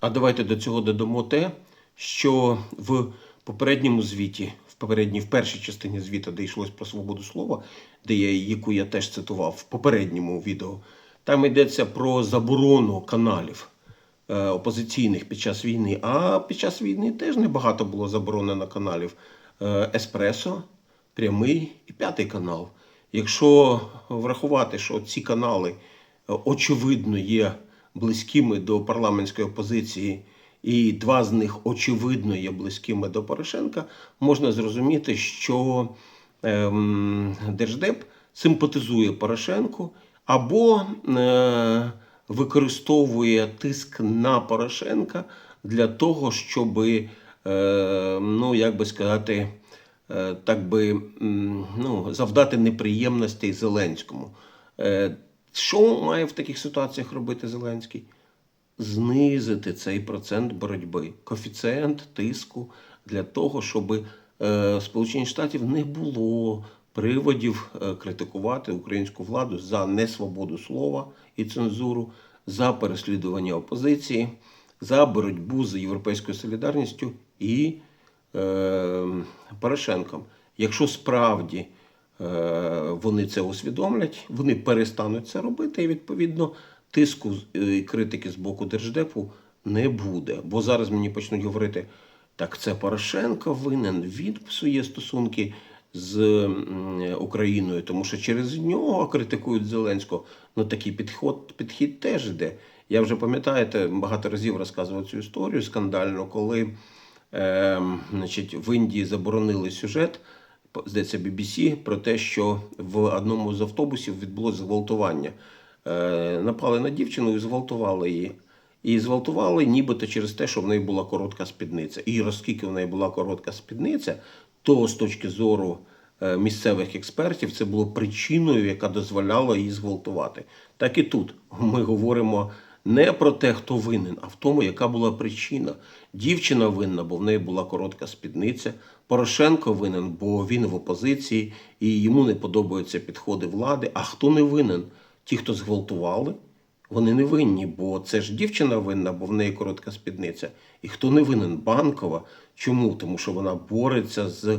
А давайте до цього додамо те, що в попередньому звіті, в попередній, в першій частині звіта, де йшлось про свободу слова, де я, яку я теж цитував в попередньому відео, там йдеться про заборону каналів е, опозиційних під час війни. А під час війни теж небагато було заборонено каналів е, Еспресо, прямий і п'ятий канал. Якщо врахувати, що ці канали е, очевидно є близькими до парламентської опозиції, і два з них очевидно є близькими до Порошенка, можна зрозуміти, що ем, Держдеп симпатизує Порошенку або е, використовує тиск на Порошенка для того, щоб, е, ну як би сказати, е, так би ну, завдати неприємностей Зеленському. Е, Що має в таких ситуаціях робити Зеленський? Знизити цей процент боротьби, коефіцієнт тиску для того, щоб е, Сполучені Штатів не було приводів е, критикувати українську владу за несвободу слова і цензуру, за переслідування опозиції, за боротьбу з європейською солідарністю і е, Порошенком. Якщо справді вони це усвідомлять, вони перестануть це робити, і відповідно тиску е, і критики з боку держдепу не буде. Бо зараз мені почнуть говорити, так це Порошенко винен, він псує стосунки з Україною, тому що через нього критикують Зеленського. Ну такий підход, підхід теж йде. Я вже пам'ятаєте, багато разів розказував цю історію скандальну, коли е, значить, в Індії заборонили сюжет, здається, BBC, про те, що в одному з автобусів відбулося зґвалтування. Е, напали на дівчину і зґвалтували її. І зґвалтували нібито через те, що в неї була коротка спідниця. І оскільки в неї була коротка спідниця, то з точки зору е, місцевих експертів це було причиною, яка дозволяла її зґвалтувати. Так і тут ми говоримо не про те, хто винен, а в тому, яка була причина. Дівчина винна, бо в неї була коротка спідниця. Порошенко винен, бо він в опозиції і йому не подобаються підходи влади. А хто не винен? Ті, хто зґвалтували, вони не винні, бо це ж дівчина винна, бо в неї коротка спідниця. І хто не винен? Банкова. Чому? Тому що вона бореться з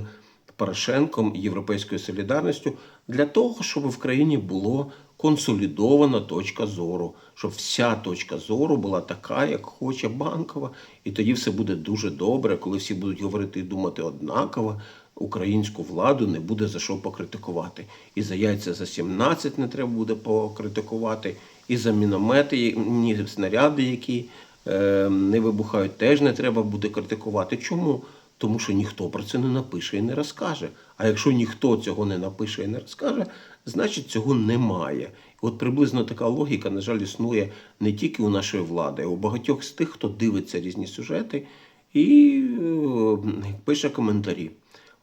Порошенком і Європейською солідарністю для того, щоб в країні було консолідована точка зору, щоб вся точка зору була така, як хоче банкова, і тоді все буде дуже добре, коли всі будуть говорити і думати однаково. Українську владу не буде за що покритикувати. І за яйця за 17 не треба буде покритикувати, і за міномети, ні снаряди, які е, не вибухають, теж не треба буде критикувати. Чому? Тому що ніхто про це не напише і не розкаже. А якщо ніхто цього не напише і не розкаже, значить цього немає. От приблизно така логіка, на жаль, існує не тільки у нашої влади, а у багатьох з тих, хто дивиться різні сюжети і е, пише коментарі.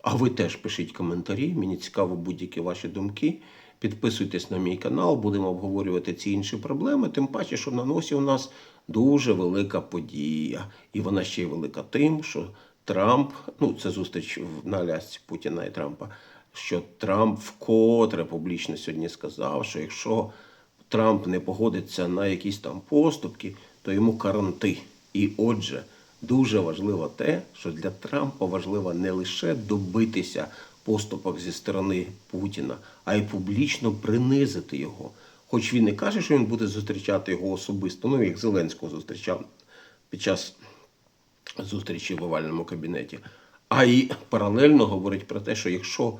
А ви теж пишіть коментарі. Мені цікаво будь-які ваші думки. Підписуйтесь на мій канал, будемо обговорювати ці інші проблеми. Тим паче, що на носі у нас дуже велика подія. І вона ще й велика тим, що Трамп, ну це зустріч на Алясці Путіна і Трампа, що Трамп вкотре публічно сьогодні сказав, що якщо Трамп не погодиться на якісь там поступки, то йому каранти. І отже, дуже важливо те, що для Трампа важливо не лише добитися поступок зі сторони Путіна, а й публічно принизити його. Хоч він і каже, що він буде зустрічати його особисто, ну як Зеленського зустрічав під час зустрічі в овальному кабінеті, а й паралельно говорить про те, що якщо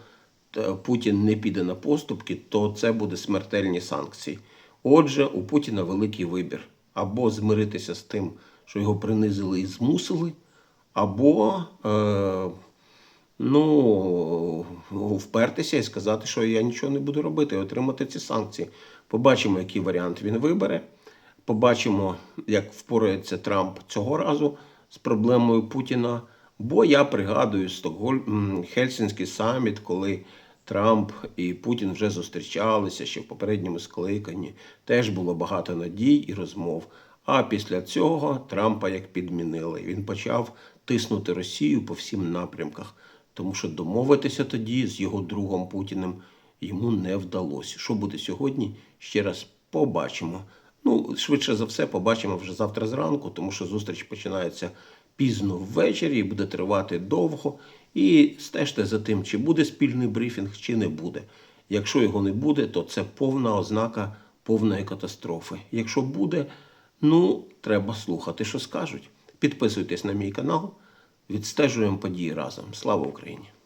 е, Путін не піде на поступки, то це буде смертельні санкції. Отже, у Путіна великий вибір: або змиритися з тим, що його принизили і змусили, або е, ну, впертися і сказати, що я нічого не буду робити, і отримати ці санкції. Побачимо, який варіант він вибере. Побачимо, як впорається Трамп цього разу з проблемою Путіна. Бо я пригадую Стокгольм, Хельсінський саміт, коли Трамп і Путін вже зустрічалися ще в попередньому скликанні. Теж було багато надій і розмов. А після цього Трампа як підмінили. Він почав тиснути Росію по всім напрямках, тому що домовитися тоді з його другом Путіним йому не вдалося. Що буде сьогодні? Ще раз побачимо. Ну, швидше за все, побачимо вже завтра зранку, тому що зустріч починається пізно ввечері і буде тривати довго. І стежте за тим, чи буде спільний брифінг, чи не буде. Якщо його не буде, то це повна ознака повної катастрофи. Якщо буде, ну, треба слухати, що скажуть. Підписуйтесь на мій канал, відстежуємо події разом. Слава Україні!